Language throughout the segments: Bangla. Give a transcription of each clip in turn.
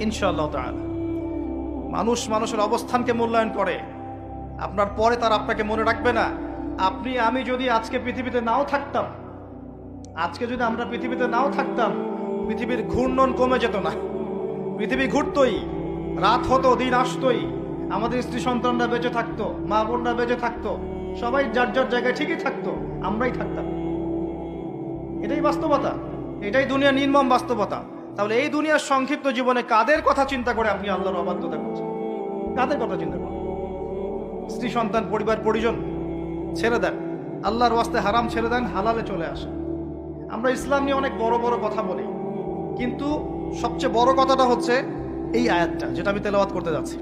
ইনশাআল্লাহ তাআলা। মানুষ মানুষের অবস্থানকে মূল্যায়ন করে। আপনার পরে তার আপনাকে মনে রাখবে না। আপনি, আমি যদি আজকে পৃথিবীতে নাও থাকতাম, আজকে যদি আমরা পৃথিবীতে নাও থাকতাম, পৃথিবীর ঘূর্ণন কমে যেত না। পৃথিবী ঘুরতই, রাত হতো, দিন আসতোই, আমাদের স্ত্রী সন্তানরা বেঁচে থাকতো, মা বোনরা বেঁচে থাকতো, সবাই যার যার জায়গায় ঠিকই থাকতো, আমরাই থাকতাম। এটাই বাস্তবতা, এটাই দুনিয়ার নির্মম বাস্তবতা। তাহলে এই দুনিয়ার সংক্ষিপ্ত জীবনে কাদের কথা চিন্তা করে আপনি আল্লাহর অবাধ্যতা করছেন? কাদের কথা চিন্তা করেন? স্ত্রী, সন্তান, পরিবার, পরিজন, ছেড়ে দেন। আল্লাহর ওয়াস্তে হারাম ছেড়ে দেন, হালালে চলে আসে আমরা ইসলাম নিয়ে অনেক বড় বড় কথা বলি, কিন্তু সবচেয়ে বড় কথাটা হচ্ছে এই আয়াতটা, যেটা আমি তেলাওয়াত করতে যাচ্ছি।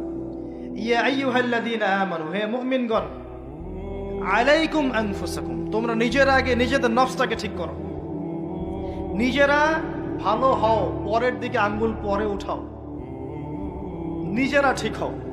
তোমরা নিজেরা আগে নিজেদের নফসটাকে ঠিক করো। নিজেরা ভালো হও পরের দিকে আঙ্গুল পরে উঠাও। নিজেরা ঠিক হও।